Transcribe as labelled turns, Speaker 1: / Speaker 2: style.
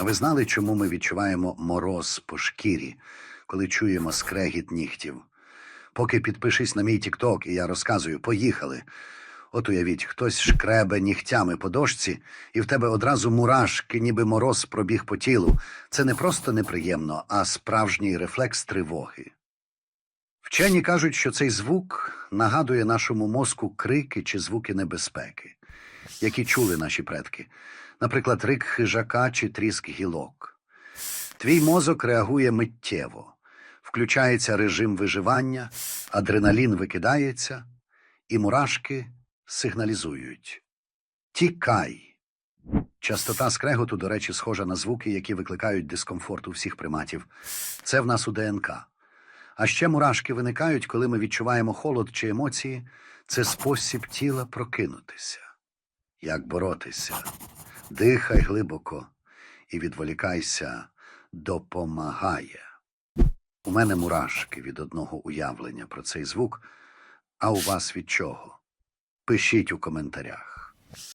Speaker 1: А ви знали, чому ми відчуваємо мороз по шкірі, коли чуємо скрегіт нігтів? Поки підпишись на мій тікток, і я розказую, поїхали. От уявіть, хтось шкребе нігтями по дошці, і в тебе одразу мурашки, ніби мороз пробіг по тілу. Це не просто неприємно, а справжній рефлекс тривоги. Вчені кажуть, що цей звук нагадує нашому мозку крики чи звуки небезпеки, які чули наші предки, наприклад, рик хижака чи тріск гілок. Твій мозок реагує миттєво, включається режим виживання, адреналін викидається, і мурашки сигналізують. Тікай. Частота скреготу, до речі, схожа на звуки, які викликають дискомфорт у всіх приматів. Це в нас у ДНК. А ще мурашки виникають, коли ми відчуваємо холод чи емоції. Це спосіб тіла прокинутися. Як боротися? Дихай глибоко і відволікайся, допомагає. У мене мурашки від одного уявлення про цей звук, а у вас від чого? Пишіть у коментарях.